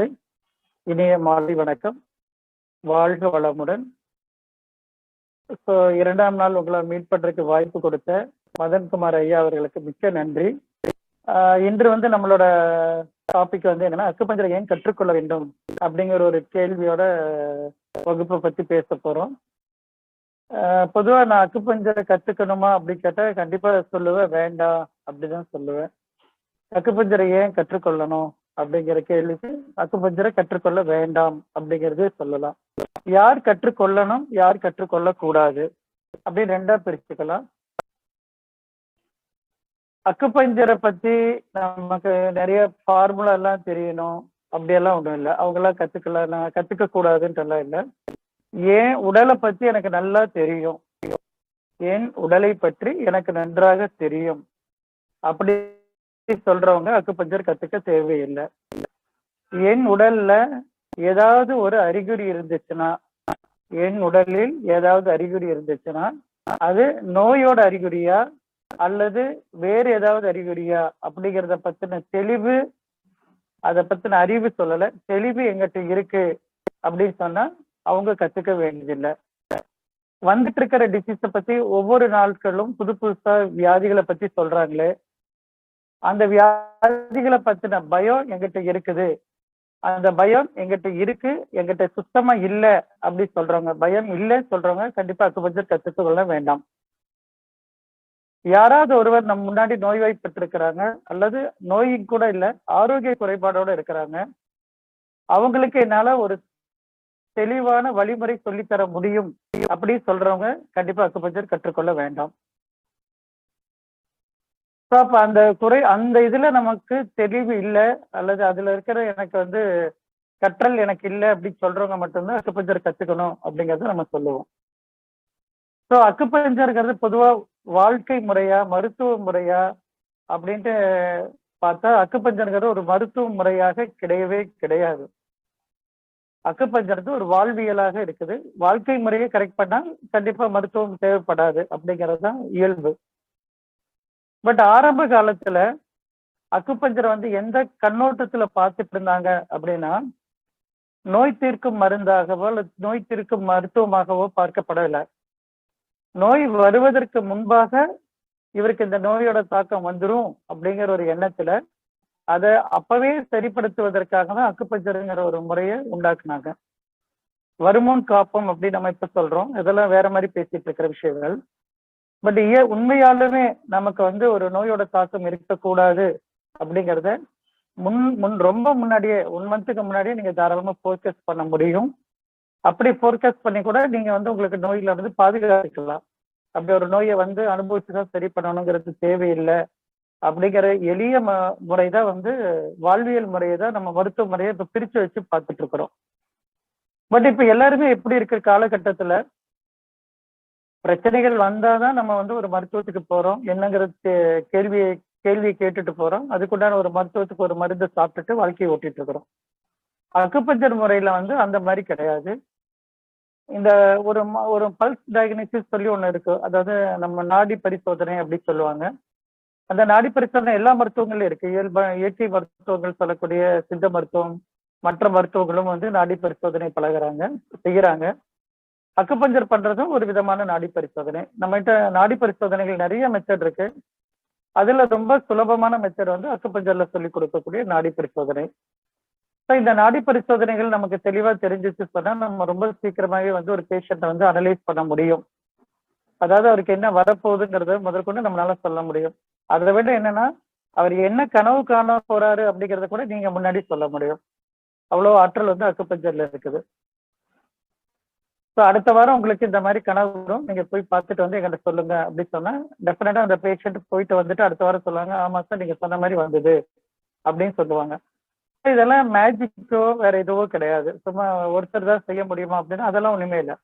அனைவருக்கு இனிய மாலை வணக்கம். வாழ்க வளமுடன். ஸோ இரண்டாம் நாள் உங்களை மீட் பண்றதுக்கு வாய்ப்பு கொடுத்த மதன்குமார் ஐயா அவர்களுக்கு மிக்க நன்றி. ஆஹ் இன்று வந்து நம்மளோட டாபிக் வந்து என்னன்னா அக்குப்பஞ்சரை ஏன் கற்றுக்கொள்ள வேண்டும் அப்படிங்கிற ஒரு கேள்வியோட வகுப்பை பத்தி பேச போறோம். பொதுவா நான் அக்குப்பஞ்சரை கத்துக்கணுமா அப்படின்னு கேட்டா கண்டிப்பா சொல்லுவேன் வேண்டாம் அப்படிதான் சொல்லுவேன். அக்குப்பஞ்சரை ஏன் கற்றுக்கொள்ளணும்? அப்படிங்கிற கேள்விக்கு அக்குபஞ்சரை கற்றுக்கொள்ள வேண்டாம் அப்படிங்கறது சொல்லலாம். யார் கற்றுக்கொள்ளணும் யார் கற்றுக்கொள்ள கூடாது அப்படின்னு ரெண்டா பிரிச்சுக்கலாம். அக்குப்பஞ்சரை பத்தி நமக்கு நிறைய ஃபார்முலா எல்லாம் தெரியணும். அப்படியெல்லாம் ஒண்ணும் இல்லை. அவங்க எல்லாம் கத்துக்கலாம். கத்துக்க கூடாதுன்றலாம் இல்லை. ஏன் உடலை பத்தி எனக்கு நல்லா தெரியும்? ஏன் உடலை பற்றி எனக்கு நன்றாக தெரியும்? அப்படி சொல்றவங்க அக்குப்பஞ்சர் கத்துக்க தேவையில்லை. என் உடல்ல ஏதாவது ஒரு அறிகுறி இருந்துச்சுன்னா என் உடலில் ஏதாவது அறிகுறி இருந்துச்சுன்னா அது நோயோட அறிகுறியா அல்லது வேறு ஏதாவது அறிகுறியா அப்படிங்கிறத பத்தின தெளிவு அதை பத்தின அறிவு சொல்லல. தெளிவு எங்கிட்ட இருக்கு அப்படின்னு சொன்னா அவங்க கத்துக்க வேண்டியதில்லை. வந்துட்டு இருக்கிற டிசீஸ பத்தி ஒவ்வொரு நாட்களும் புது புதுசா வியாதிகளை பத்தி சொல்றாங்களே அந்த வியாதிகளை பத்தின பயம் எங்கிட்ட இருக்குது. அந்த பயம் எங்கிட்ட இருக்கு எங்கிட்ட சுத்தமா இல்ல அப்படி சொல்றவங்க பயம் இல்லைன்னு சொல்றவங்க கண்டிப்பா அக்குபஞ்சர் கத்துக்கொள்ள கொள்ள வேண்டாம். யாராவது ஒருவர் நம்ம முன்னாடி நோய்வாய்ப்பட்டிருக்கிறாங்க அல்லது நோயும் கூட இல்ல ஆரோக்கிய குறைபாடோட இருக்கிறாங்க அவங்களுக்கு என்னால ஒரு தெளிவான வழிமுறை சொல்லித்தர முடியும் அப்படி சொல்றவங்க கண்டிப்பா அக்குபஞ்சர் கற்றுக்கொள்ள வேண்டாம். ஸோ அப்ப அந்த குறை அந்த இதுல நமக்கு தெளிவு இல்லை அல்லது அதுல இருக்கிற எனக்கு வந்து கற்றல் எனக்கு இல்லை அப்படின்னு சொல்றவங்க மட்டும்தான் அக்குப்பஞ்சர் கத்துக்கணும் அப்படிங்கறத நம்ம சொல்லுவோம். ஸோ அக்குப்பஞ்சருங்கிறது பொதுவா வாழ்க்கை முறையா மருத்துவ முறையா அப்படின்ட்டு பார்த்தா அக்குப்பஞ்சருங்கிறது ஒரு மருத்துவ முறையாக கிடையவே கிடையாது. அக்குப்பஞ்சர்றது ஒரு வாழ்வியலாக இருக்குது. வாழ்க்கை முறையை கரெக்ட் பண்ணால் கண்டிப்பா மருத்துவம் தேவைப்படாது அப்படிங்கிறது தான் இயல்பு. பட் ஆரம்ப காலத்துல அக்குப்பஞ்சரை வந்து எந்த கண்ணோட்டத்துல பார்த்துட்டு இருந்தாங்க அப்படின்னா நோய் தீர்க்கும் மருந்தாகவோ அல்லது நோய் தீர்க்கும் மருத்துவமாகவோ பார்க்கப்படவில்லை நோய் வருவதற்கு முன்பாக இவருக்கு இந்த நோயோட தாக்கம் வந்துரும் அப்படிங்கிற ஒரு எண்ணத்துல அதை அப்பவே சரிப்படுத்துவதற்காக தான் அக்குப்பஞ்சருங்கிற ஒரு முறையை உண்டாக்குனாங்க. வருமுன் காப்போம் அப்படின்னு நம்ம இப்ப சொல்றோம். இதெல்லாம் வேற மாதிரி பேசிட்டு இருக்கிற விஷயங்கள். பட் ஏ உண்மையாலுமே நமக்கு வந்து ஒரு நோயோட தாக்கம் இருக்கக்கூடாது அப்படிங்கிறத முன் முன் ரொம்ப முன்னாடியே ஒன் மந்த்துக்கு முன்னாடியே நீங்க தாராளமா ஃபோர்கஸ் பண்ண முடியும். அப்படி ஃபோர்கஸ் பண்ணி கூட நீங்க வந்து உங்களுக்கு நோயில இருந்து பாதுகாத்துக்கலாம். அப்படி ஒரு நோயை வந்து அனுபவிச்சு தான் சரி பண்ணணுங்கிறது தேவையில்லை. அப்படிங்கிற எளிய ம முறை தான் வந்து வாழ்வியல் முறையை தான் நம்ம மருத்துவ முறையை இப்ப பிரிச்சு வச்சு பார்த்துட்டு இருக்கிறோம். பட் இப்ப எல்லாருமே எப்படி இருக்கிற காலகட்டத்துல பிரச்சனைகள் வந்தாதான் நம்ம வந்து ஒரு மருத்துவத்துக்கு போறோம். என்னங்கிற கேள்வியை கேள்வியை கேட்டுட்டு போறோம். அதுக்குண்டான ஒரு மருத்துவத்துக்கு ஒரு மருந்து சாப்பிட்டுட்டு வாழ்க்கையை ஓட்டிட்டு இருக்கிறோம். அக்குப்பஞ்சர் முறையில வந்து அந்த மாதிரி கிடையாது. இந்த ஒரு ஒரு பல்ஸ் டயக்னோசிஸ் சொல்லி ஒன்று இருக்கு. அதாவது நம்ம நாடி பரிசோதனை அப்படின்னு சொல்லுவாங்க. அந்த நாடி பரிசோதனை எல்லா மருத்துவங்களும் இருக்கு. இயல்ப இயற்கை மருத்துவங்கள் சொல்லக்கூடிய சித்த மருத்துவம் மற்ற மருத்துவங்களும் வந்து நாடி பரிசோதனை பழகுறாங்க செய்யறாங்க. அக்குப்பஞ்சர் பண்றதும் ஒரு விதமான நாடி பரிசோதனை. நம்மகிட்ட நாடி பரிசோதனைகள் நிறைய மெத்தட் இருக்கு. அதுல ரொம்ப சுலபமான மெத்தட் வந்து அக்குப்பஞ்சர்ல சொல்லி கொடுக்கக்கூடிய நாடி பரிசோதனை. ஸோ இந்த நாடி பரிசோதனைகள் நமக்கு தெளிவா தெரிஞ்சிச்சு சொன்னா நம்ம ரொம்ப சீக்கிரமாவே வந்து ஒரு பேஷண்ட்டை வந்து அனலைஸ் பண்ண முடியும். அதாவது அவருக்கு என்ன வரப்போகுதுங்கிறத முதற்கொண்டு நம்மளால சொல்ல முடியும். அதை விட என்னன்னா அவர் என்ன கனவு காண போறாரு அப்படிங்கறத கூட நீங்க முன்னாடி சொல்ல முடியும். அவ்வளவு ஆற்றல் வந்து அக்குப்பஞ்சர்ல இருக்குது. ஸோ அடுத்த வாரம் உங்களுக்கு இந்த மாதிரி கனவு வரும். நீங்க போய் பார்த்துட்டு வந்து எங்கிட்ட சொல்லுங்க அப்படின்னு சொன்னா டெஃபினட்டா அந்த பேஷண்ட் போயிட்டு வந்துட்டு அடுத்த வாரம் சொல்லுவாங்க ஆமா சார் நீங்க சொன்ன மாதிரி வந்தது அப்படின்னு சொல்லுவாங்க. இதெல்லாம் மேஜிக்கோ வேற எதுவோ கிடையாது. சும்மா ஒருத்தர் தான் செய்ய முடியுமா அப்படின்னா அதெல்லாம் ஒண்ணுமே இல்லை.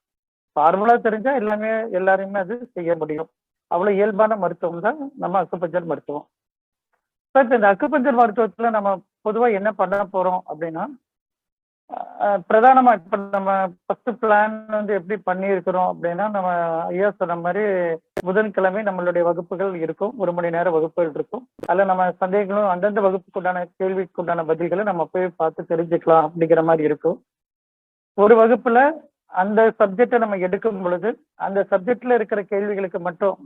ஃபார்முலா தெரிஞ்சா எல்லாமே எல்லாருமே அது செய்ய முடியும். அவ்வளவு இயல்பான மருத்துவம் தான் நம்ம அக்குப்பஞ்சர் மருத்துவம். இப்போ இந்த அக்குப்பஞ்சர் மருத்துவத்துல நம்ம பொதுவா என்ன பண்ண போறோம் அப்படின்னா பிரதானமா இப்ப நம்ம ஃபர்ஸ்ட் பிளான் வந்து எப்படி பண்ணியிருக்கிறோம் அப்படின்னா நம்ம ஐயா சொன்ன மாதிரி புதன்கிழமை நம்மளுடைய வகுப்புகள் இருக்கும். ஒரு மணி நேர வகுப்புகள் இருக்கும். அதுல நம்ம சந்தேகங்களும் அந்தந்த வகுப்புக்குண்டான கேள்விக்குண்டான பதில்களை நம்ம போய் பார்த்து தெரிஞ்சுக்கலாம் அப்படிங்கிற மாதிரி இருக்கும். ஒரு வகுப்புல அந்த சப்ஜெக்டை நம்ம எடுக்கும் பொழுது அந்த சப்ஜெக்ட்ல இருக்கிற கேள்விகளுக்கு மட்டும்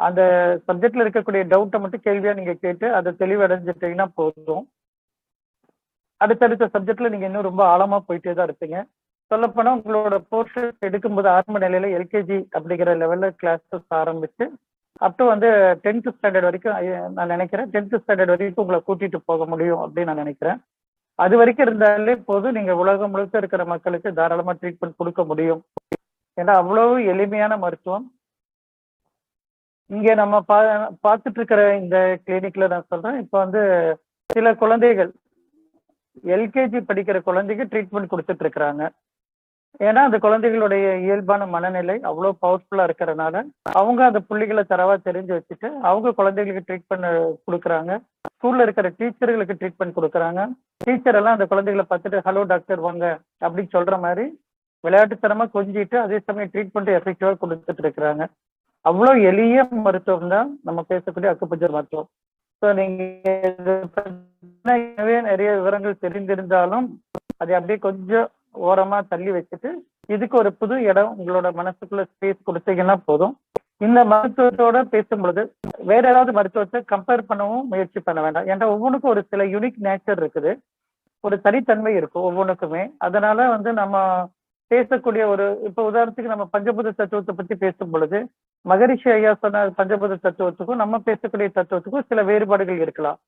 அந்த சப்ஜெக்ட்ல இருக்கக்கூடிய டவுட்டை மட்டும் கேள்வியா நீங்க கேட்டு அதை தெளிவடைஞ்சிட்டீங்கன்னா போதும். அடுத்தடுத்த சப்ஜெக்ட்ல நீங்க இன்னும் ரொம்ப ஆழமா போயிட்டே தான் இருப்பீங்க. சொல்லப்போனா உங்களோட போர்ஷன் எடுக்கும்போது ஆரம்ப நிலையில எல்கேஜி அப்படிங்கிற லெவல்ல கிளாஸஸ் ஆரம்பிச்சு அப் டு வந்து டென்த் ஸ்டாண்டர்ட் வரைக்கும் நான் நினைக்கிறேன். டென்த் ஸ்டாண்டர்ட் வரைக்கும் உங்களை கூட்டிட்டு போக முடியும் அப்படின்னு நான் நினைக்கிறேன். அது வரைக்கும் இருந்தாலே போதும். நீங்க உலகம் முழுக்க இருக்கிற மக்களுக்கு தாராளமா ட்ரீட்மெண்ட் கொடுக்க முடியும். ஏன்னா அவ்வளவு எளிமையான மருத்துவம். இங்க நம்ம பா பார்த்துட்டு இருக்கிற இந்த கிளினிக்ல நான் சொல்றேன். இப்போ வந்து சில குழந்தைகள் எல்கேஜி படிக்கிற குழந்தைக்கு ட்ரீட்மெண்ட் கொடுத்துட்டு இருக்கிறாங்க ஏன்னா அந்த குழந்தைகளுடைய இயல்பான மனநிலை அவ்வளோ பவர்ஃபுல்லா இருக்கிறனால அவங்க அந்த புள்ளிகளை தரவா தெரிஞ்சு வச்சுட்டு அவங்க குழந்தைகளுக்கு ட்ரீட்மெண்ட் கொடுக்குறாங்க. ஸ்கூல்ல இருக்கிற டீச்சர்களுக்கு ட்ரீட்மெண்ட் கொடுக்குறாங்க. டீச்சர் எல்லாம் அந்த குழந்தைகளை பார்த்துட்டு ஹலோ டாக்டர் வாங்க அப்படின்னு சொல்ற மாதிரி விளையாட்டுத்தனமா கொஞ்சிட்டு அதே சமயம் ட்ரீட்மெண்ட் எஃபெக்டிவா கொடுத்துட்டு இருக்கிறாங்க அவ்வளோ எளிய மருத்துவம் தான் நம்ம பேசக்கூடிய அக்குப்பஞ்சர் மருத்துவம். ஸோ நீங்க நிறைய விவரங்கள் தெரிந்திருந்தாலும் அதை அப்படியே கொஞ்சம் ஓரமா தள்ளி வச்சுட்டு இதுக்கு ஒரு புது இடம் உங்களோட மனசுக்குள்ள ஸ்பேஸ் கொடுத்தீங்கன்னா போதும். இந்த மருத்துவத்தோட பேசும்பொழுது வேற ஏதாவது மருத்துவத்தை கம்பேர் பண்ணவும் முயற்சி பண்ண வேண்டாம். ஏன்னா ஒவ்வொன்றுக்கும் ஒரு சில யூனிக் நேச்சர் இருக்குது. ஒரு தனித்தன்மை இருக்கும் ஒவ்வொன்றுக்குமே. அதனால வந்து நம்ம பேசக்கூடிய ஒரு இப்ப உதாரணத்துக்கு நம்ம பஞ்சபூத தத்துவத்தை பத்தி பேசும் பொழுது மகரிஷி ஐயா சொன்ன பஞ்சபூத தத்துவத்துக்கும் நம்ம பேசக்கூடிய தத்துவத்துக்கும் சில வேறுபாடுகள் இருக்கலாம்.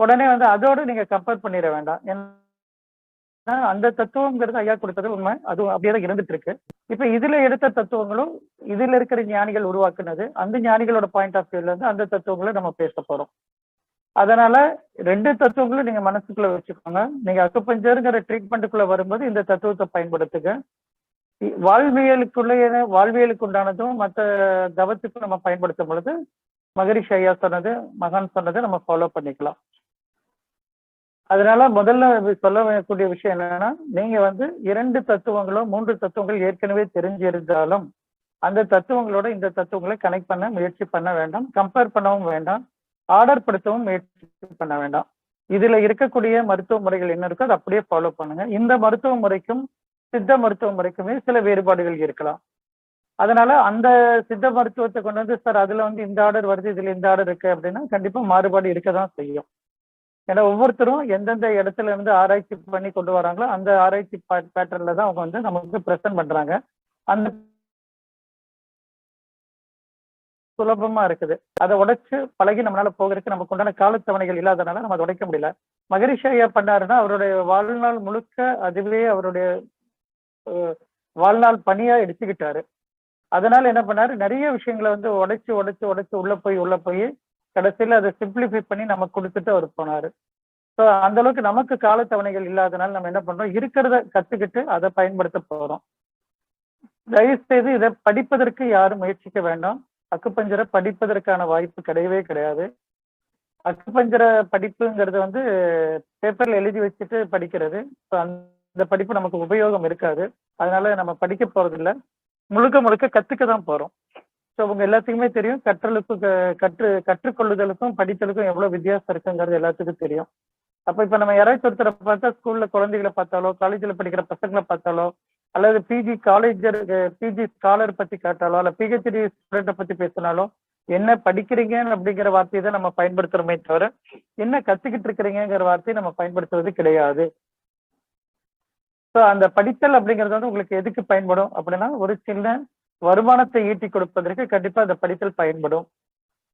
உடனே வந்து அதோட நீங்க கம்பேர் பண்ணிட வேண்டாம். ஏன்னா அந்த தத்துவங்கிறது ஐயா கொடுத்தது உண்மை. அதுவும் அப்படியே தான் இருந்துட்டு இருக்கு. இப்ப இதுல எடுத்த தத்துவங்களும் இதுல இருக்கிற ஞானிகள் உருவாக்குனது அந்த ஞானிகளோட பாயிண்ட் ஆஃப் வியூல இருந்து அந்த தத்துவங்களை நம்ம பேச போறோம். அதனால ரெண்டு தத்துவங்களும் நீங்க மனசுக்குள்ள வச்சுக்கோங்க. நீங்க அக்குப்பஞ்சருங்கிற ட்ரீட்மெண்ட்டுக்குள்ள வரும்போது இந்த தத்துவத்தை பயன்படுத்துங்க. இ- வாழ்வியலுக்கு உண்டானதும் மற்ற தவத்துக்கும் நம்ம பயன்படுத்தும் பொழுது மகரிஷி ஐயா சொன்னது மகான் சொன்னதை நம்ம ஃபாலோ பண்ணிக்கலாம். அதனால முதல்ல சொல்ல வேண்டிய விஷயம் என்னன்னா நீங்க வந்து இரண்டு தத்துவங்களோ மூன்று தத்துவங்கள் ஏற்கனவே தெரிஞ்சிருந்தாலும் அந்த தத்துவங்களோட இந்த தத்துவங்களை கனெக்ட் பண்ண முயற்சி பண்ண வேண்டாம் கம்பேர் பண்ணவும் வேண்டாம் ஆர்டர் படுத்தவும் முயற்சி பண்ண வேண்டாம். இதுல இருக்கக்கூடிய மருத்துவ முறைகள் என்ன இருக்கோ அதை அப்படியே ஃபாலோ பண்ணுங்க. இந்த மருத்துவ முறைக்கும் சித்த மருத்துவ முறைக்குமே சில வேறுபாடுகள் இருக்கலாம். அதனால அந்த சித்த மருத்துவத்தை கொண்டு வந்து சார் அதுல வந்து இந்த ஆர்டர் வருது இதுல இந்த ஆர்டர் இருக்கு அப்படின்னா கண்டிப்பா மாறுபாடு இருக்க தான் செய்யும். ஏன்னா ஒவ்வொருத்தரும் எந்தெந்த இடத்துல இருந்து ஆராய்ச்சி பண்ணி கொண்டு வராங்களோ அந்த ஆராய்ச்சி பேட்டர்ன்ல தான் அவங்க வந்து நமக்கு பிரசன்ட் பண்றாங்க. அந்த சுலபமா இருக்குது. அதை உடைச்சு பழகி நம்மளால போகிறதுக்கு நமக்கு உண்டான காலத்தவணைகள் இல்லாதனால நம்ம அதை உடைக்க முடியல. மகரிஷி ஐயா பண்ணாருன்னா அவருடைய வாழ்நாள் முழுக்க அதுவே அவருடைய வாழ்நாள் பணியா எடுத்துக்கிட்டாரு. அதனால என்ன பண்ணாரு? நிறைய விஷயங்களை வந்து உடைச்சு உடைச்சு உடைச்சு உள்ள போய் உள்ள போய் கடைசியில் அதை சிம்பிளிஃபை பண்ணி நமக்கு கொடுத்துட்டு அவர் போனாரு. ஸோ அந்த அளவுக்கு நமக்கு காலத்தவணைகள் இல்லாதனால நம்ம என்ன பண்றோம்? இருக்கிறத கத்துக்கிட்டு அதை பயன்படுத்த போறோம். தயவு செய்து இதை படிப்பதற்கு யாரும் முயற்சிக்க வேண்டாம். அக்குப்பஞ்சரை படிப்பதற்கான வாய்ப்பு கிடையவே கிடையாது. அக்குப்பஞ்சர படிப்புங்கிறது வந்து பேப்பர்ல எழுதி வச்சுட்டு படிக்கிறது. அந்த படிப்பு நமக்கு உபயோகம் இருக்காது. அதனால நம்ம படிக்க போறதில்ல. முழுக்க முழுக்க கத்துக்க தான் போறோம். ஸோ உங்க எல்லாத்துக்குமே தெரியும். கற்றலுக்கும் கற்று கற்றுக்கொள்ளுதலுக்கும் படித்தலுக்கும் எவ்வளவு வித்தியாசம் இருக்குங்கிறது எல்லாத்துக்கும் தெரியும். அப்ப இப்ப நம்ம யாராச்சும் ஒருத்தரை பார்த்தா ஸ்கூல்ல குழந்தைகளை பார்த்தாலோ காலேஜ்ல படிக்கிற பசங்களை பார்த்தாலோ அல்லது பிஜி காலேஜர் பிஜி ஸ்காலர் பத்தி கேட்டாலோ அல்ல பிஹெச்டி ஸ்டூடெண்ட்டை பத்தி பேசினாலோ என்ன படிக்கிறீங்க அப்படிங்கிற வார்த்தையை தான் நம்ம பயன்படுத்துறோமே தவிர என்ன கத்துக்கிட்டு இருக்கிறீங்கிற வார்த்தையை நம்ம பயன்படுத்துறது கிடையாது. ஸோ அந்த படித்தல் அப்படிங்கிறது வந்து உங்களுக்கு எதுக்கு பயன்படும் அப்படின்னா ஒரு சின்ன வருமானத்தை ஈட்டி கொடுப்பதற்கு கண்டிப்பா அந்த படித்தல் பயன்படும்.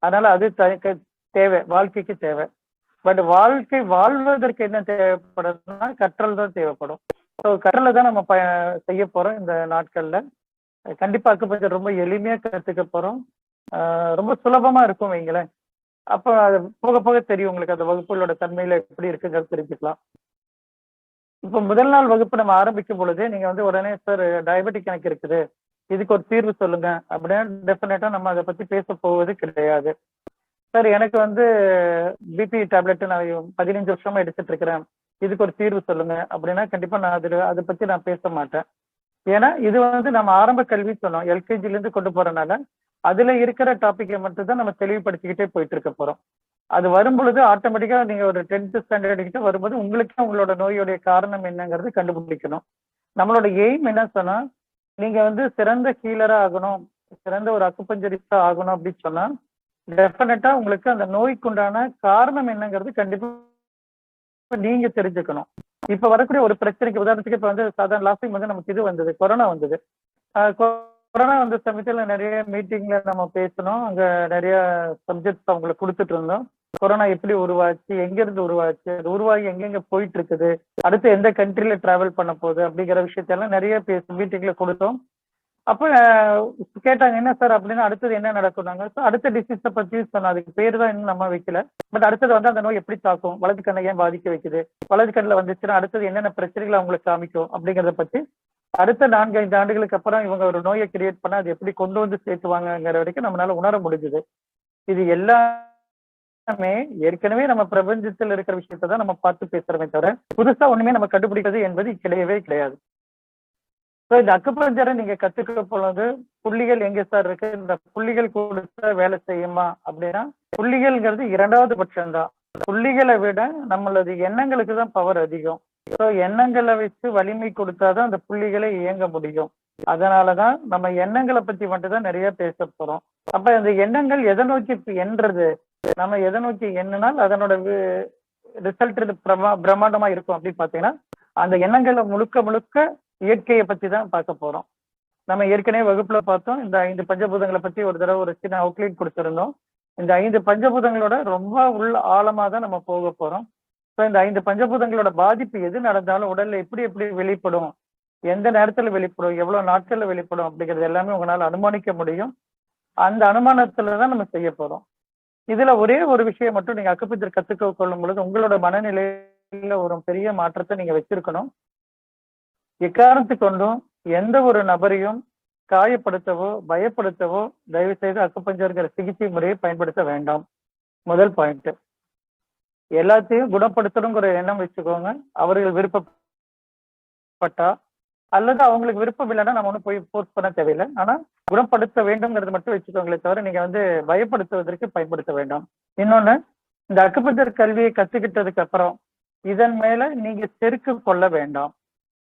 அதனால அது தேவை வாழ்க்கைக்கு தேவை. பட் வாழ்க்கை வாழ்வதற்கு என்ன தேவைப்படுதுன்னா கற்றல் தான் தேவைப்படும். ஸோ கற்றலை தான் நம்ம ப செய்ய போறோம் இந்த நாட்கள்ல. கண்டிப்பா அக்குப்பஞ்சர் ரொம்ப எளிமையா கத்துக்க போறோம். ரொம்ப சுலபமா இருக்கும் வைங்களேன் அப்போ அது போக போக தெரியும் உங்களுக்கு அந்த வகுப்புகளோட தன்மையில எப்படி இருக்குங்கிறது தெரிஞ்சுக்கலாம். இப்போ முதல் நாள் வகுப்பு நம்ம ஆரம்பிக்கும் பொழுதே நீங்க வந்து உடனே சார் டயபெட்டிக் எனக்கு இருக்குது. இதுக்கு ஒரு தீர்வு சொல்லுங்க அப்படின்னா டெஃபினட்டா நம்ம அதை பத்தி பேச போவது கிடையாது. சார் எனக்கு வந்து பிபி டேப்லெட் நான் பதினஞ்சு வருஷமா எடுத்துட்டு இருக்கிறேன். இதுக்கு ஒரு தீர்வு சொல்லுங்க அப்படின்னா கண்டிப்பா நான் அது அதை பத்தி நான் பேச மாட்டேன். ஏன்னா இது வந்து நம்ம ஆரம்ப கல்வி சொன்னோம். எல்கேஜில இருந்து கொண்டு போறனால அதுல இருக்கிற டாபிக்கை மட்டும் தான் நம்ம தெளிவுபடுத்திக்கிட்டே போயிட்டு இருக்க போறோம். அது வரும் பொழுது ஆட்டோமேட்டிக்கா நீங்க ஒரு டென்த் ஸ்டாண்டர்ட் கிட்ட வரும்போது உங்களுக்கே உங்களோட நோயுடைய காரணம் என்னங்கிறது கண்டுபிடிக்கணும். நம்மளோட எய்ம் என்ன சொன்னா நீங்க வந்து சிறந்த ஹீலரா ஆகணும் சிறந்த ஒரு அக்குப்பஞ்சரிஸ்டா ஆகணும் அப்படின்னு சொன்னா டெஃபினட்டா உங்களுக்கு அந்த நோய்க்குண்டான காரணம் என்னங்கிறது கண்டிப்பா நீங்க தெரிஞ்சுக்கணும். இப்ப வரக்கூடிய ஒரு பிரச்சனைக்கு உதாரணத்துக்கு இப்ப வந்து சாதாரண லாஸ்ட் டைம் வந்து நமக்கு இது வந்தது கொரோனா வந்தது. கொரோனா வந்த சமயத்துல நிறைய மீட்டிங்ல நம்ம பேசணும் அங்க நிறைய சப்ஜெக்ட்ஸ் அவங்களுக்கு கொடுத்துட்டு இருந்தோம். கொரோனா எப்படி உருவாச்சு எங்க இருந்து உருவாச்சு அது உருவாகி எங்கெங்க போயிட்டு இருக்குது அடுத்து எந்த கண்ட்ரில டிராவல் பண்ண போகுது அப்படிங்கிற விஷயத்தெல்லாம் நிறைய பேசி மீட்டிங்ல கொடுத்தோம். அப்ப கேட்டாங்க என்ன சார் அப்படின்னா அடுத்தது என்ன நடக்கும்னாங்க ஸோ அடுத்த டிசீஸை பத்தி சொன்னோம். அதுக்கு பேர் தான் இன்னும் நம்ம வைக்கல. பட் அடுத்தது வந்து அந்த நோய் எப்படி தாக்கும் வலது கண்ணை ஏன் பாதிக்க வைக்குது வலது கண்ணில் வந்துச்சுன்னா அடுத்தது என்னென்ன பிரச்சனைகளை அவங்களுக்கு காமிக்கும் அப்படிங்கிறத பத்தி அடுத்த நான்கு ஐந்து ஆண்டுகளுக்கு அப்புறம் இவங்க ஒரு நோயை கிரியேட் பண்ண அது எப்படி கொண்டு வந்து சேர்த்துவாங்கங்கிற வரைக்கும் நம்மளால உணர முடிஞ்சுது. இது எல்லா எல்லாமே ஏற்கனவே நம்ம பிரபஞ்சத்தில் இருக்கிற விஷயத்தை தான் நம்ம பார்த்து பேசுறோமே தவிர புதுசா ஒண்ணுமே நம்ம கண்டுபிடிக்கிறது என்பது கிடையவே கிடையாது. ஸோ இந்த அக்குப்பஞ்சரை நீங்க கத்துக்க போனது புள்ளிகள் எங்க சார் இருக்கு? இந்த புள்ளிகள் கொடுத்த வேலை செய்யுமா அப்படின்னா புள்ளிகள்ங்கிறது இரண்டாவது பட்சம்தான். புள்ளிகளை விட நம்மளது எண்ணங்களுக்கு தான் பவர் அதிகம். ஸோ எண்ணங்களை வச்சு வலிமை கொடுத்தாதான் அந்த புள்ளிகளை இயங்க முடியும். அதனாலதான் நம்ம எண்ணங்களை பத்தி மட்டும் தான் நிறைய பேச போறோம். அப்ப அந்த எண்ணங்கள் எதை நோக்கி என்றது? நம்ம எதை நோக்கி எண்ணினால் அதனோட ரிசல்ட் பிரமா பிரம்மாண்டமா இருக்கும் அப்படின்னு பாத்தீங்கன்னா அந்த எண்ணங்களை முழுக்க முழுக்க இயற்கையை பத்தி தான் பார்க்க போறோம். நம்ம ஏற்கனவே வகுப்புல பார்த்தோம் இந்த ஐந்து பஞ்சபூதங்களை பத்தி ஒரு தடவை ஒரு சின்ன அவுட்லைன் கொடுத்திருந்தோம். இந்த ஐந்து பஞ்சபூதங்களோட ரொம்ப உள்ள ஆழமா தான் நம்ம போக போறோம். ஸோ இந்த ஐந்து பஞ்சபூதங்களோட பாதிப்பு எது நடந்தாலும் உடல்ல எப்படி எப்படி வெளிப்படும் எந்த நேரத்துல வெளிப்படும் எவ்வளவு நாட்கள்ல வெளிப்படும் அப்படிங்கிறது எல்லாமே உங்களால அனுமானிக்க முடியும். அந்த அனுமானத்துல தான் நம்ம செய்ய போறோம். இதுல ஒரே ஒரு விஷயம் மட்டும் நீங்க அக்குப்பஞ்சர் கத்துக்க கொள்ளும் பொழுது உங்களோட மனநிலையில ஒரு பெரிய மாற்றத்தை நீங்க வச்சிருக்கணும். எக்காரணத்து கொண்டும் எந்த ஒரு நபரையும் காயப்படுத்தவோ பயப்படுத்தவோ தயவு செய்து அக்குப்பஞ்சர்கிற சிகிச்சை முறையை பயன்படுத்த வேண்டாம். முதல் பாயிண்ட் எல்லாத்தையும் குணப்படுத்தணுங்கிற எண்ணம் வச்சுக்கோங்க. அவர்கள் விருப்பப்பட்டா அல்லது அவங்களுக்கு விருப்பம் இல்லைன்னா நம்ம ஒன்றும் போய் ஃபோர்ஸ் பண்ண தேவையில்லை. ஆனா குணப்படுத்த வேண்டும்ங்கிறது மட்டும் வச்சுக்கோங்களே தவிர நீங்க வந்து பயப்படுத்துவதற்கு பயன்படுத்த வேண்டாம். இன்னொன்னு இந்த அக்குப்பஞ்சர் கல்வியை கத்துக்கிட்டதுக்கு அப்புறம் இதன் மேல நீங்க செருக்கு கொள்ள வேண்டாம்.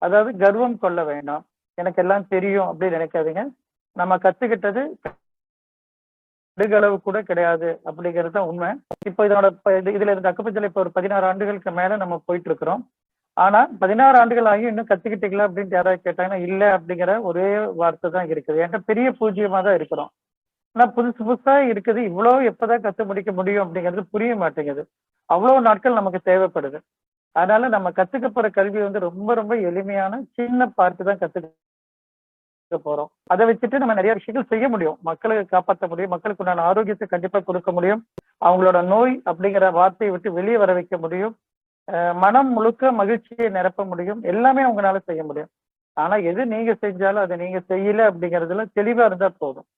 அதாவது கர்வம் கொள்ள வேண்டாம். எனக்கு எல்லாம் தெரியும் அப்படின்னு நினைக்காதீங்க. நம்ம கத்துக்கிட்டது நெடுகளவு கூட கிடையாது அப்படிங்கிறது தான் உண்மை. இப்போ இதனோட இது இதுல இருந்த அக்குப்பஞ்சல் இப்போ ஒரு பதினாறு ஆண்டுகளுக்கு மேல நம்ம போயிட்டு இருக்கிறோம். ஆனா பதினாறு ஆண்டுகள் ஆகி இன்னும் கத்துக்கிட்டீங்களா அப்படின்னு யாராவது கேட்டாங்கன்னா இல்ல அப்படிங்கிற ஒரே வார்த்தை தான் இருக்குது. என்கிட்ட பெரிய பூஜ்ஜியமா தான் இருக்கிறோம். ஆனா புதுசு புதுசா இருக்குது. இவ்வளவு எப்பதான் கத்து முடிக்க முடியும் அப்படிங்கிறது புரிய மாட்டேங்குது. அவ்வளவு நாட்கள் நமக்கு தேவைப்படுது. அதனால நம்ம கத்துக்க போற கல்வி வந்து ரொம்ப ரொம்ப எளிமையான சின்ன பார்த்து தான் கத்துக்க போறோம். அதை வச்சுட்டு நம்ம நிறைய விஷயங்கள் செய்ய முடியும். மக்களை காப்பாற்ற முடியும். மக்களுக்கு உண்டான ஆரோக்கியத்தை கண்டிப்பா கொடுக்க முடியும். அவங்களோட நோய் அப்படிங்கிற வார்த்தையை விட்டு வெளியே வர வைக்க முடியும். மனம் முழுக்க மகிழ்ச்சியை நிரப்ப முடியும். எல்லாமே உங்களால செய்ய முடியும். ஆனா எது நீங்க செஞ்சாலும் அதை நீங்க செய்யல அப்படிங்கறதுல தெளிவா இருந்தா போதும்.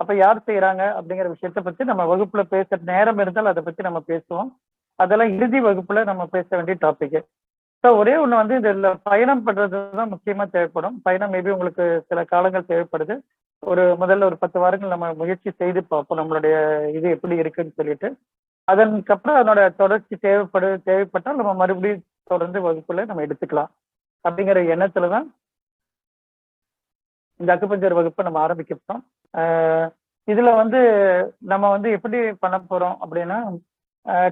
அப்ப யார் செய்யறாங்க அப்படிங்கிற விஷயத்த பத்தி நம்ம வகுப்புல பேசுற நேரம் இருந்தால் அதை பத்தி நம்ம பேசுவோம். அதெல்லாம் இறுதி வகுப்புல நம்ம பேச வேண்டிய டாபிக் ஸோ ஒரே ஒண்ணு வந்து இதுல பயணம் பண்றது தான் முக்கியமா தேவைப்படும். பயணம் மேபி உங்களுக்கு சில காலங்கள் தேவைப்படுது. ஒரு முதல்ல ஒரு பத்து வாரங்கள் நம்ம முயற்சி செய்து பார்ப்போம். நம்மளுடைய இது எப்படி இருக்குன்னு சொல்லிட்டு. அதற்கப்புறம் அதனோட தொடர்ச்சி தேவைப்படு தேவைப்பட்டால் நம்ம மறுபடியும் தொடர்ந்து வகுப்புல நம்ம எடுத்துக்கலாம். அப்படிங்கிற எண்ணத்துல தான் இந்த அக்குபஞ்சர் வகுப்பை நம்ம ஆரம்பிக்கப்போம் இதுல வந்து நம்ம வந்து எப்படி பண்ண போறோம் அப்படின்னா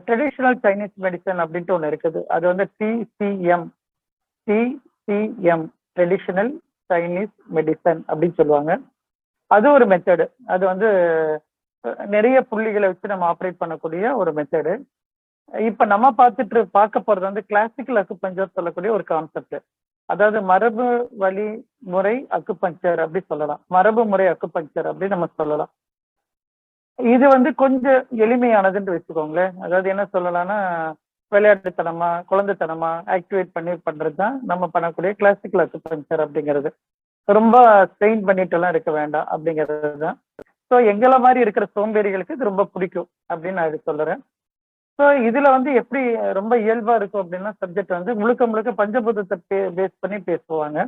ட்ரெடிஷ்னல் சைனீஸ் மெடிசன் அப்படின்ட்டு ஒன்று இருக்குது. அது வந்து TCM TCM traditional Chinese medicine அப்படின்னு சொல்லுவாங்க. அது ஒரு மெத்தடு அது வந்து நிறைய புள்ளிகளை வச்சு நம்ம ஆப்ரேட் பண்ணக்கூடிய ஒரு மெத்தடு இப்ப நம்ம பார்த்துட்டு பார்க்க போறது வந்து கிளாசிக்கல் அக்குபஞ்சர் சொல்லக்கூடிய ஒரு கான்செப்ட் அதாவது மரபு வழி முறை அக்குபஞ்சர் அப்படி சொல்லலாம். மரபு முறை அக்குபஞ்சர் அப்படி நம்ம சொல்லலாம். இது வந்து கொஞ்சம் எளிமையானதுன்னு வச்சுக்கோங்களேன். அதாவது என்ன சொல்லலாம்னா விளையாட்டுத்தனமா குழந்தைத்தனமா ஆக்டிவேட் பண்ணி பண்றது தான் நம்ம பண்ணக்கூடிய கிளாசிக்கல் அக்குபஞ்சர் அப்படிங்கிறது. ரொம்ப ஸ்ட்ரெயின் பண்ணிட்டு எல்லாம் இருக்க வேண்டாம் அப்படிங்கிறது தான் ஸோ எங்களை மாதிரி இருக்கிற சோம்பேறிகளுக்கு இது ரொம்ப பிடிக்கும் அப்படின்னு நான் இது சொல்றேன் ஸோ இதுல வந்து எப்படி ரொம்ப இயல்பா இருக்கும் அப்படின்னா சப்ஜெக்ட் வந்து முழுக்க முழுக்க பஞ்சபூதத்தை பேஸ் பண்ணி பேசுவாங்க.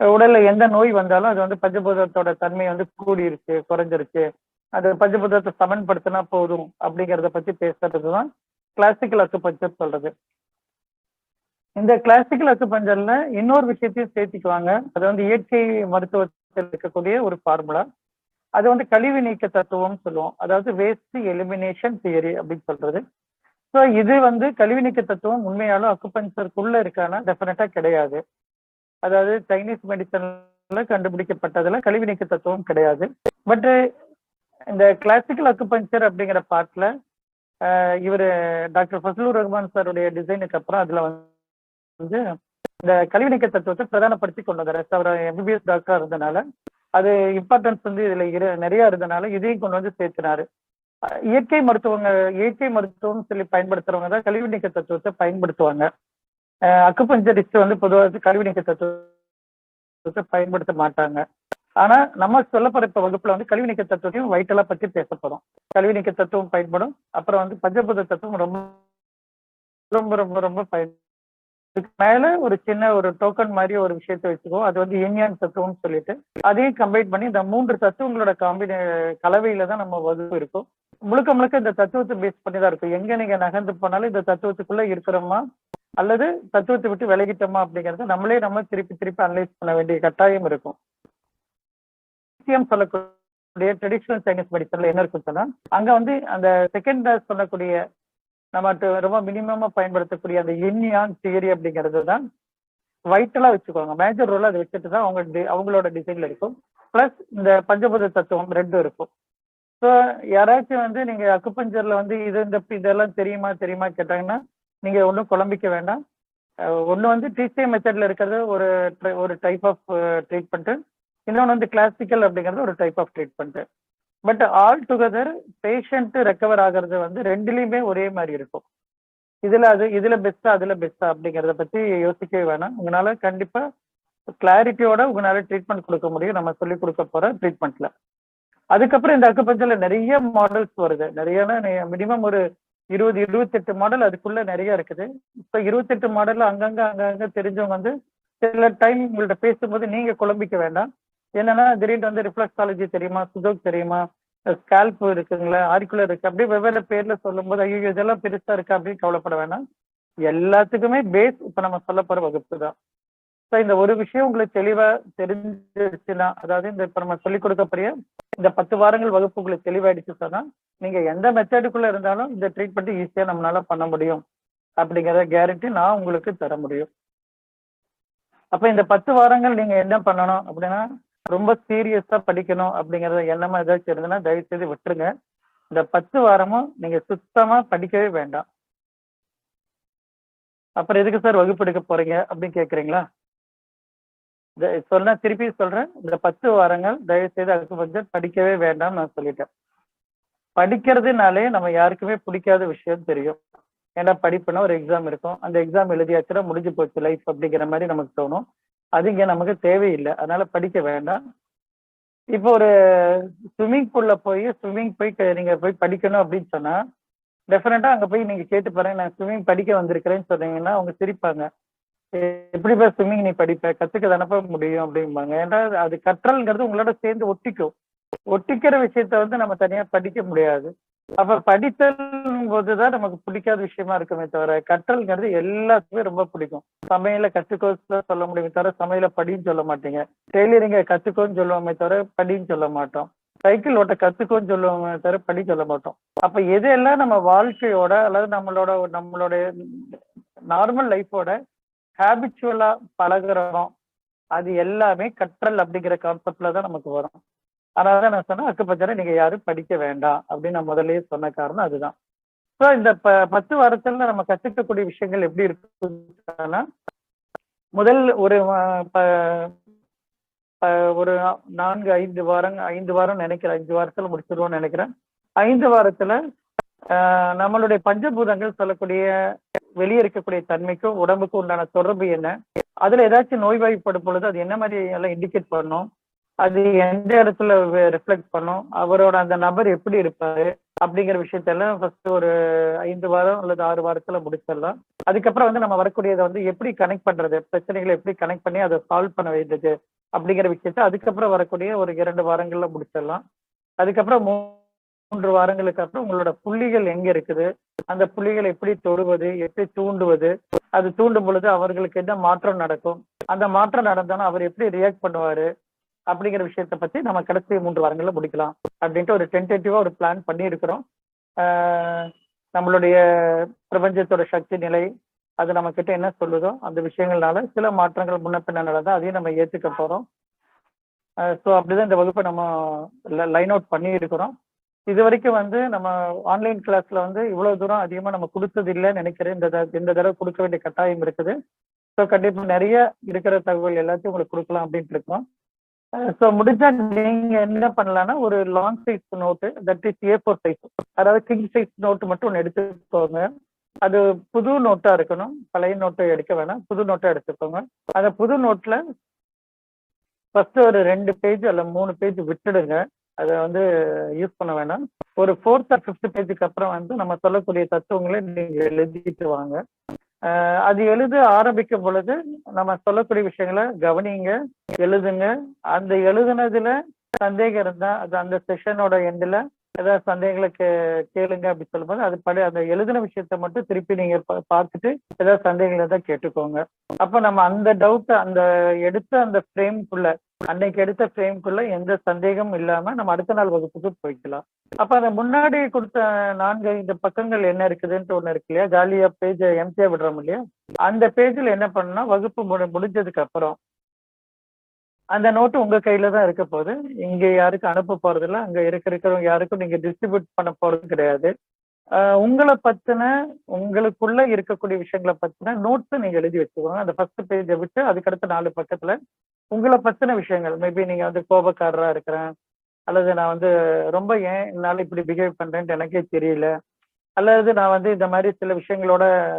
உடல்ல எந்த நோய் வந்தாலும் அது வந்து பஞ்சபூதத்தோட தன்மை வந்து கூடிருச்சு குறைஞ்சிருச்சு. அது பஞ்சபூதத்தை சமன்படுத்தினா போதும் அப்படிங்கிறத பத்தி பேசுறதுதான் கிளாசிக்கல் அக்குபஞ்சர் சொல்றது. இந்த கிளாசிக்கல் அக்குபஞ்சர்ல இன்னொரு விஷயத்தையும் சேர்த்திக்குவாங்க. அது வந்து இயற்கை மருத்துவத்தில் இருக்கக்கூடிய ஒரு ஃபார்முலா அது வந்து கழிவு நீக்க தத்துவம் சொல்லுவோம். அதாவது வேஸ்ட் எலிமினேஷன் தியரி அப்படின்னு சொல்றது. ஸோ இது வந்து கழிவு நீக்க தத்துவம் உண்மையாலும் அக்குபஞ்சருக்குள்ள இருக்கானா? டெஃபினட்டா கிடையாது. அதாவது சைனீஸ் மெடிசன்ல கண்டுபிடிக்கப்பட்டதுல கழிவு நீக்க தத்துவம் கிடையாது. பட் இந்த கிளாசிக்கல் அக்குபஞ்சர் அப்படிங்கிற பார்ட்ல இவர் டாக்டர் ஃபசலுர் ரஹ்மான் சாருடைய டிசைனுக்கு அப்புறம் அதுல வந்து இந்த கழிவு நீக்க தத்துவத்தை பிரதானப்படுத்தி கொண்டு வந்தார் அவர் எம்பிபிஎஸ் டாக்டரா இருந்தனால அது இம்பார்ட்டன்ஸ் வந்து இதுல இரு நிறைய இருந்தனால இதையும் கொண்டு வந்து சேர்த்தினாரு. இயற்கை மருத்துவங்க இயற்கை மருத்துவம் சொல்லி பயன்படுத்துறவங்க தான் கழிவு நீக்க தத்துவத்தை பயன்படுத்துவாங்க. அக்குபஞ்சரிஸ்ட் வந்து பொதுவாக கழிவு நீக்க தத்துவத்தை பயன்படுத்த மாட்டாங்க. ஆனா நம்ம சொல்லப்படுற இப்ப வகுப்புல வந்து கழிவு நீக்க தத்துவத்தையும் வைட்டலா பத்தி பேசப்படும். கழிவு நீக்க தத்துவம் பயன்படும். அப்புறம் வந்து பஞ்சபூத தத்துவம் ரொம்ப ரொம்ப ரொம்ப ரொம்ப பயன் இதுக்கு மேல ஒரு சின்ன ஒரு டோக்கன் மாதிரி ஒரு விஷயத்த வச்சுக்கோ. அது வந்து யூனியன் சத்துவம்னு சொல்லிட்டு அதையும் கம்பைன் பண்ணி இந்த மூன்று தத்துவங்களோட காம்பினே கலவையில தான் நம்ம வகுப்பு இருக்கும். முழுக்க முழுக்க இந்த தத்துவத்தை பேஸ் பண்ணி தான் இருக்கும். எங்க நீங்க நகர்ந்து போனாலும் இந்த தத்துவத்துக்குள்ள இருக்கிறோமா? அல்லது தத்துவத்தை விட்டு விலகிட்டோமா அப்படிங்கறத நம்மளே நம்ம திருப்பி திருப்பி அனலைஸ் பண்ண வேண்டிய கட்டாயம் இருக்கும். சொல்லக்கூடிய ட்ரெடிஷனல் சைனீஸ் மெடிசன்ல என்ன இருக்குன்னு சொன்னா அங்க வந்து அந்த செகண்ட் சொல்லக்கூடிய நம்ம ரொம்ப மினிமமா பயன்படுத்தக்கூடிய அந்த எண்ணியான் தியரி அப்படிங்கிறது தான் வைட்டலா வச்சுக்கோங்க. மேஜர் ரோல் அதை வச்சுட்டு தான் அவங்க அவங்களோட டிசைன்ல இருக்கும். பிளஸ் இந்த பஞ்சபூத தத்துவம் ரெண்டும் இருக்கும். ஸோ யாராச்சும் வந்து நீங்க அக்குப்பஞ்சர்ல வந்து இது இந்த இதெல்லாம் தெரியுமா தெரியுமா கேட்டாங்கன்னா நீங்க ஒன்றும் குழம்பிக்க வேண்டாம். ஒன்று வந்து டிசிஐ மெத்தட்ல இருக்கிறது ஒரு ஒரு டைப் ஆஃப் ட்ரீட்மெண்ட்டு இன்னொன்று வந்து கிளாசிக்கல் அப்படிங்கிறது ஒரு type of treatment but all together patient recover ஆகிறது வந்து ரெண்டுலேயுமே ஒரே மாதிரி இருக்கும். இதுல அது இதுல பெஸ்டா அதுல பெஸ்டா அப்படிங்கிறத பத்தி யோசிக்கவே வேணாம். உங்களால கண்டிப்பா கிளாரிட்டியோட உங்களால ட்ரீட்மெண்ட் கொடுக்க முடியும். நம்ம சொல்லி கொடுக்க போற ட்ரீட்மெண்ட்ல அதுக்கப்புறம் இந்த அக்குப்பஞ்சர்ல நிறைய மாடல்ஸ் வருது. நிறைய மினிமம் ஒரு இருபது இருபத்தெட்டு மாடல் அதுக்குள்ள நிறைய இருக்குது. இப்போ இருபத்தெட்டு மாடல் அங்கங்க அங்கங்க தெரிஞ்சவங்க வந்து சில டைம் உங்கள்ட்ட பேசும்போது நீங்க குழம்பிக்க வேண்டாம். என்னன்னா திடீர்னு வந்து ரிஃப்ளெக்ஸாலஜி தெரியுமா? சுதோக் தெரியுமா? ஸ்கேல்ப் இருக்குங்களா? ஆரிக்குலர் இருக்கு. அப்படியே வெவ்வேறு பேர்ல சொல்லும் போது ஐயோ இதெல்லாம் பெருசா இருக்கு அப்படின்னு கவலைப்பட வேணாம். எல்லாத்துக்குமே பேஸ் இப்ப நம்ம சொல்ல போற வகுப்பு தான். ஸோ இந்த ஒரு விஷயம் உங்களுக்கு தெளிவா தெரிஞ்சிருச்சுன்னா அதாவது இந்த இப்ப நம்ம சொல்லிக் கொடுக்கக்கூடிய இந்த பத்து வாரங்கள் வகுப்பு உங்களுக்கு தெளிவாயிடுச்சு சொன்னா நீங்க எந்த மெத்தடுக்குள்ள இருந்தாலும் இந்த ட்ரீட்மெண்ட் ஈஸியா நம்மளால பண்ண முடியும். அப்படிங்கிற கேரண்டி நான் உங்களுக்கு தர முடியும். அப்ப இந்த பத்து வாரங்கள் நீங்க என்ன பண்ணணும் அப்படின்னா ரொம்ப சீரியஸா படிக்கணும் அப்படிங்கறத எண்ணமா ஏதாச்சும் இருந்ததுன்னா தயவு செய்து விட்டுருங்க. இந்த பத்து வாரமும் நீங்க சுத்தமா படிக்கவே வேண்டாம். அப்புறம் எதுக்கு சார் வகுப்பு எடுக்க போறீங்க அப்படின்னு கேக்குறீங்களா? சொன்ன திருப்பி சொல்றேன். இந்த பத்து வாரங்கள் தயவு செய்து அதுக்கு கொஞ்சம் படிக்கவே வேண்டாம் நான் சொல்லிட்டேன். படிக்கிறதுனாலே நம்ம யாருக்குமே பிடிக்காத விஷயம் தெரியும். ஏன்னா படிப்புனா ஒரு எக்ஸாம் இருக்கும். அந்த எக்ஸாம் எழுதியாச்சுன்னா முடிஞ்சு போச்சு லைஃப் அப்படிங்கிற மாதிரி நமக்கு தோணும். அது இங்க நமக்கு தேவையில்லை. அதனால படிக்க வேண்டாம். இப்போ ஒரு ஸ்விம்மிங் பூல்ல போய் ஸ்விம்மிங் போய் நீங்க போய் படிக்கணும் அப்படின்னு சொன்னா டெஃபினட்டா அங்க போய் நீங்க கேட்டு பாருங்க நான் ஸ்விம்மிங் படிக்க வந்திருக்கிறேன்னு சொன்னீங்கன்னா அவங்க சிரிப்பாங்க. எப்படிப்பா ஸ்விம்மிங் நீ படிப்ப? கத்துக்க தானப்பா முடியும்? அப்படிம்பாங்க. ஏன்னா அது கற்றல்ங்கிறது உங்களோட சேர்ந்து ஒட்டிக்கும். ஒட்டிக்கிற விஷயத்த வந்து நம்ம தனியா படிக்க முடியாது. அப்ப படித்தல் போதுதான் நமக்கு பிடிக்காத விஷயமா இருக்குமே தவிர கற்றல்ங்கிறது எல்லாத்துக்குமே ரொம்ப பிடிக்கும். சமையல கத்துக்கோ சொல்ல முடியுமே தவிர சமையல படின்னு சொல்ல மாட்டீங்க. டெய்லரிங்க கத்துக்கோன்னு சொல்லுவோமே தவிர படின்னு சொல்ல மாட்டோம். சைக்கிள் ஓட்ட கத்துக்கோன்னு சொல்லுவோமே தவிர படி சொல்ல மாட்டோம். அப்ப எதெல்லாம் நம்ம வாழ்க்கையோட அல்லது நம்மளோட நம்மளோட நார்மல் லைஃபோட ஹேபிச்சுவலா பழகிறோம் அது எல்லாமே கற்றல் அப்படிங்கிற கான்செப்ட்ல தான் நமக்கு வரும். அதனால நான் சொன்னேன் அக்குப்பச்சரை நீங்க யாரும் படிக்க வேண்டாம் அப்படின்னு நான் முதல்லயே சொன்ன காரணம் அதுதான். ஸோ இந்த ப பத்து வாரத்துல நம்ம கத்துக்கக்கூடிய விஷயங்கள் எப்படி இருக்குன்னா முதல் ஒரு ஒரு நான்கு ஐந்து வாரம் ஐந்து வாரம் நினைக்கிறேன். அஞ்சு வாரத்துல முடிச்சிருவோம்னு நினைக்கிறேன். ஐந்து வாரத்துல நம்மளுடைய பஞ்சபூதங்கள் சொல்லக்கூடிய வெளியே இருக்கக்கூடிய தன்மைக்கும் உடம்புக்கும் உண்டான தொடர்பு என்ன? அதுல ஏதாச்சும் நோய்வாய்ப்படும் பொழுது அது என்ன மாதிரி எல்லாம் இண்டிகேட் பண்ணும்? அது எந்த இடத்துல ரிஃப்ளெக்ட் பண்ணும்? அவரோட அந்த நபர் எப்படி இருப்பாரு? அப்படிங்கிற விஷயத்தெல்லாம் ஃபர்ஸ்ட் ஒரு ஐந்து வாரம் அல்லது ஆறு வாரத்துல முடிச்சிடலாம். அதுக்கப்புறம் வந்து நம்ம வரக்கூடியதை வந்து எப்படி கனெக்ட் பண்றது? பிரச்சனைகளை எப்படி கனெக்ட் பண்ணி அதை சால்வ் பண்ண வேண்டியது அப்படிங்கிற விஷயத்த அதுக்கப்புறம் வரக்கூடிய ஒரு இரண்டு வாரங்கள்ல முடிச்சிடலாம். அதுக்கப்புறம் மூன்று வாரங்களுக்கு அப்புறம் உங்களோட புள்ளிகள் எங்க இருக்குது? அந்த புள்ளிகளை எப்படி தொடுவது? எப்படி தூண்டுவது? அது தூண்டும் பொழுது அவர்களுக்கு என்ன மாற்றம் நடக்கும்? அந்த மாற்றம் நடந்தாலும் அவர் எப்படி ரியாக்ட் பண்ணுவாரு? அப்படிங்கிற விஷயத்த பத்தி நம்ம கடைசி மூன்று வாரங்கள்ல முடிக்கலாம் அப்படின்ட்டு ஒரு டென்டேட்டிவா ஒரு பிளான் பண்ணியிருக்கிறோம். இருக்கிறோம் நம்மளுடைய பிரபஞ்சத்தோட சக்தி நிலை அது நம்ம கிட்ட என்ன சொல்லுதோ அந்த விஷயங்கள்னால சில மாற்றங்கள் முன்ன பின்ன நடந்தால் அதையும் நம்ம ஏற்றுக்க போறோம். ஸோ அப்படிதான் இந்த வகுப்பை நம்ம லைன் அவுட் பண்ணி இருக்கிறோம் இது வரைக்கும் வந்து நம்ம ஆன்லைன் கிளாஸ்ல வந்து இவ்வளவு தூரம் அதிகமா நம்ம கொடுத்தது இல்லைன்னு நினைக்கிறேன். இந்த த- இந்த தடவை கொடுக்க வேண்டிய கட்டாயம் இருக்குது. ஸோ கண்டிப்பா நிறைய இருக்கிற தகவல் எல்லாத்தையும் உங்களுக்கு கொடுக்கலாம் அப்படின்ட்டு இருக்கோம். ஸோ முடிஞ்சா நீங்க என்ன பண்ணலாம்னா ஒரு long size note that is A four size அதாவது கிங் சைஸ் நோட்டு மட்டும் ஒன்று எடுத்துக்கோங்க. அது புது நோட்டா இருக்கணும். பழைய நோட்டை எடுக்க வேணாம். புது நோட்டா எடுத்துக்கோங்க. அந்த புது நோட்ல ஃபர்ஸ்ட் ஒரு ரெண்டு பேஜ் அல்ல மூணு பேஜ் விட்டுடுங்க. அதை வந்து யூஸ் பண்ண வேணாம். ஒரு ஃபோர்த் ஆர் ஃபிஃப்த் பேஜுக்கு அப்புறம் வந்து நம்ம சொல்லக்கூடிய தத்துவங்களை நீங்க எழுதிட்டு வாங்க. அது எழுத ஆரம்பிக்கும் பொழுது நம்ம சொல்லக்கூடிய விஷயங்களை கவனிங்க எழுதுங்க. அந்த எழுதுனதுல சந்தேகம் இருந்தா அது அந்த செஷனோட எண்டில் ஏதாவது சந்தேகங்களை கே கேளுங்க அப்படி சொல்லும்போது அது படி அந்த எழுதின விஷயத்த மட்டும் திருப்பி நீங்க பார்த்துட்டு ஏதாவது சந்தேகங்களை தான் கேட்டுக்கோங்க. அப்ப நம்ம அந்த டவுட் அந்த எடுத்த அந்த ஃப்ரேம்குள்ள அன்னைக்கு எடுத்த ஃப்ரேம்குள்ள எந்த சந்தேகமும் இல்லாம நம்ம அடுத்த நாள் வகுப்புக்கு போய்க்கலாம். அப்ப அந்த முன்னாடி கொடுத்த நான்கு ஐந்து பக்கங்கள் என்ன இருக்குதுன்ட்டு ஒண்ணு இருக்கு இல்லையா? ஜாலியா பேஜ எம்சியா விடுறோம் இல்லையா? அந்த பேஜ்ல என்ன பண்ணா வகுப்பு முடி- முடிஞ்சதுக்கு அப்புறம் அந்த நோட்டு உங்க கையில தான் இருக்க போகுது. இங்க யாருக்கும் அனுப்ப போறது இல்லை அங்க இருக்க இருக்கிறவங்க யாருக்கும் நீங்க டிஸ்ட்ரிபியூட் பண்ண போறது கிடையாது. ஆஹ் உங்களை பத்தின உங்களுக்குள்ள இருக்கக்கூடிய விஷயங்களை பத்தின நோட்ஸ் நீங்க எழுதி வச்சுக்கோங்க. அந்த ஃபர்ஸ்ட் பேஜை விட்டு அதுக்கடுத்த நாலு பக்கத்துல உங்களை பத்தின விஷயங்கள். மேபி நீங்க வந்து கோபக்காரரா இருக்கிறேன். அல்லது நான் வந்து ரொம்ப ஏன் என்னால இப்படி பிஹேவ் பண்றேன்ட்டு எனக்கே தெரியல. அல்லது நான் வந்து இந்த மாதிரி சில விஷயங்களோட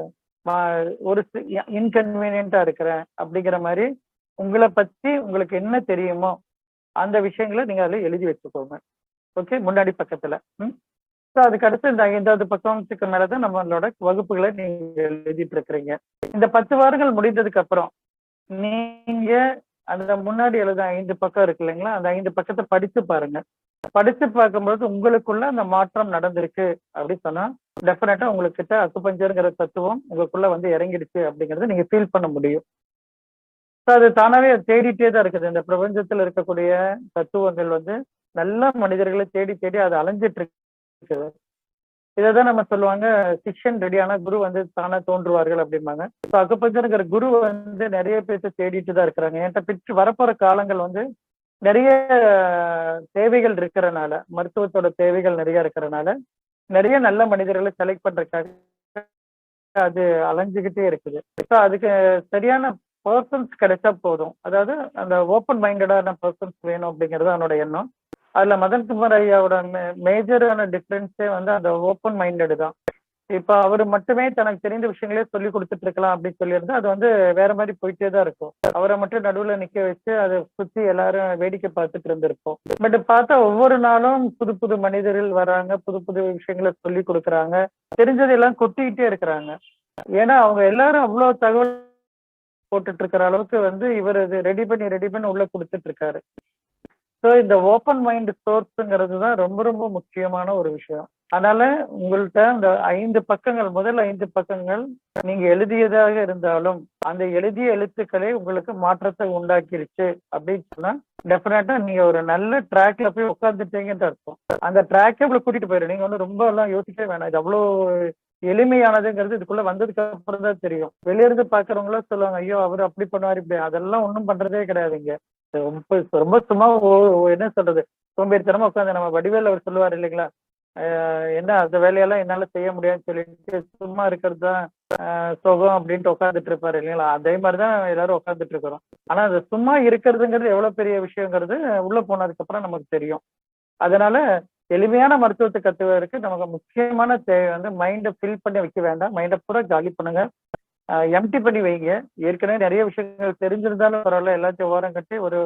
மா- ஒரு இன்கன்வீனியன்ட்டா இருக்கிறேன் அப்படிங்கிற மாதிரி உங்களை பத்தி உங்களுக்கு என்ன தெரியுமோ அந்த விஷயங்களை நீங்க அதுல எழுதி வச்சுக்கோங்க. ஓகே முன்னாடி பக்கத்துல. ம்? ஸோ அதுக்கு அடுத்து இந்த ஐந்தாவது பக்கத்துக்கு மேலதான் நம்மளோட வகுப்புகளை நீங்க எழுதிட்டு இருக்கிறீங்க. இந்த பத்து வாரங்கள் முடிந்ததுக்கு அப்புறம் நீங்க அந்த முன்னாடி எழுத ஐந்து பக்கம் இருக்கு இல்லைங்களா? அந்த ஐந்து பக்கத்தை படிச்சு பாருங்க. படிச்சு பார்க்கும்போது உங்களுக்குள்ள அந்த மாற்றம் நடந்திருக்கு அப்படி சொன்னா டெஃபினட்டா உங்ககிட்ட அக்குபஞ்சருங்கிற தத்துவம் உங்களுக்குள்ள வந்து இறங்கிடுச்சு அப்படிங்கறத நீங்க ஃபீல் பண்ண முடியும். ஸோ அது தானாவே தேடிட்டே தான் இருக்குது. இந்த பிரபஞ்சத்தில் இருக்கக்கூடிய தத்துவங்கள் வந்து நல்ல மனிதர்களை தேடி தேடி அது அலைஞ்சிட்டு இருக்குது இதைதான் நம்ம சொல்லுவாங்க சிக்ஷன் ரெடியான குரு வந்து தானா தோன்றுவார்கள் அப்படிம்பாங்க. ஸோ அக்குபஞ்சருங்கிற குரு வந்து நிறைய பேர்த்த தேடிட்டு தான் இருக்கிறாங்க. என்கிட்ட பிற்று வரப்போற காலங்கள் வந்து நிறைய தேவைகள் இருக்கிறனால மருத்துவத்தோட தேவைகள் நிறைய இருக்கிறனால நிறைய நல்ல மனிதர்களை செலக்ட் பண்றதுக்காக அது அலைஞ்சுக்கிட்டே இருக்குது. ஸோ அதுக்கு சரியான பர்சன்ஸ் கிடைச்சா போதும். அதாவது அந்த ஓப்பன் மைண்டடான பர்சன்ஸ் வேணும் அப்படிங்கிறது அவனோட எண்ணம். அதுல மதன் குமார் ஐயாவோட மேஜரான டிஃபரன்ஸே வந்து அந்த ஓப்பன் மைண்டடு தான். இப்ப அவர் மட்டுமே தனக்கு தெரிந்த விஷயங்களே சொல்லி கொடுத்துட்டு இருக்கலாம் அப்படின்னு சொல்லியிருந்தா அது வந்து வேற மாதிரி போயிட்டே தான் இருக்கும். அவரை மட்டும் நடுவுல நிக்க வச்சு அதை சுத்தி எல்லாரும் வேடிக்கை பார்த்துட்டு இருந்திருப்போம். பட் பார்த்தா ஒவ்வொரு நாளும் புது புது மனிதர்கள் வராங்க புது புது விஷயங்களை சொல்லி கொடுக்குறாங்க. தெரிஞ்சதெல்லாம் கொட்டிக்கிட்டே இருக்கிறாங்க. ஏன்னா அவங்க எல்லாரும் அவ்வளவு தகவல் போட்டுட்டு இருக்கிற அளவுக்கு வந்து இவர் ரெடி பண்ணி ரெடி பண்ணி உள்ள கொடுத்துட்டு இருக்காரு. ஸோ இந்த ஓப்பன் மைண்ட் சோர்ஸுங்கிறது தான் ரொம்ப ரொம்ப முக்கியமான ஒரு விஷயம். அதனால உங்கள்கிட்ட அந்த ஐந்து பக்கங்கள் முதல் ஐந்து பக்கங்கள் நீங்க எழுதியதாக இருந்தாலும் அந்த எழுதிய எழுத்துக்களே உங்களுக்கு மாற்றத்தை உண்டாக்கிருச்சு அப்படின்னு சொன்னா டெஃபினட்டா நீங்க ஒரு நல்ல ட்ராக்ல போய் உட்காந்துட்டீங்கன்னு அர்த்தம். அந்த ட்ராக்கே உங்களை கூட்டிட்டு போயிடும் நீங்க வந்து ரொம்ப எல்லாம் யோசிக்கவே வேணாம். இது அவ்வளோ எளிமையானதுங்கிறது இதுக்குள்ள வந்ததுக்கு அப்புறம் தான் தெரியும் வெளியிருந்து பாக்குறவங்களும் சொல்லுவாங்க ஐயோ அவர் அப்படி பண்ணுவார் இப்படி. அதெல்லாம் ஒன்றும் பண்றதே கிடையாதுங்க. ரொம்ப ரொம்ப சும்மா ஓ- ஓ- என்ன சொல்றது? சோம்பேறித்தனமா உட்காந்து நம்ம வடிவேல் அவர் சொல்லுவார் இல்லைங்களா? ஆஹ் என்ன அந்த வேலையெல்லாம் என்னால செய்ய முடியாதுன்னு சொல்லிட்டு சும்மா இருக்கிறது தான் சுகம் அப்படின்ட்டு உட்காந்துட்டு இருப்பாரு இல்லைங்களா? அதே மாதிரிதான் எல்லாரும் உட்காந்துட்டு இருக்கிறோம். ஆனா அது சும்மா இருக்கிறதுங்கிறது எவ்வளவு பெரிய விஷயங்கிறது உள்ள போனதுக்கு அப்புறம் நமக்கு தெரியும். அதனால எளிமையான மருத்துவத்தை கத்துவதற்கு நமக்கு முக்கியமான தேவை வந்து மைண்டை ஃபில் பண்ணி வைக்க வேண்டாம். மைண்டை பூரா காலி பண்ணுங்க. எம்டி பண்ணி வைங்க. ஏற்கனவே நிறைய விஷயங்கள் தெரிஞ்சிருந்தாலும் பரவாயில்ல எல்லாத்தையும் ஓரம் கட்டி ஒரு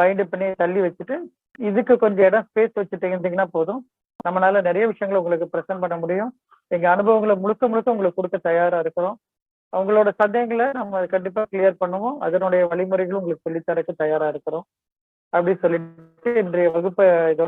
மைண்ட் பண்ணி தள்ளி வச்சுட்டு இதுக்கு கொஞ்சம் இடம் ஸ்பேஸ் வச்சுட்டு இருந்தீங்கன்னா போதும். நம்மளால நிறைய விஷயங்களை உங்களுக்கு ப்ரெசென்ட் பண்ண முடியும். எங்க அனுபவங்களை முழுக்க முழுக்க உங்களுக்கு கொடுக்க தயாரா இருக்கிறோம் அவங்களோட சந்தேகங்களை நம்ம கண்டிப்பா கிளியர் பண்ணுவோம். அதனுடைய வழிமுறைகளும் உங்களுக்கு சொல்லித்தரக்கு தயாரா இருக்கிறோம் அப்படி சொல்லிட்டு இன்றைய வகுப்பை இதோட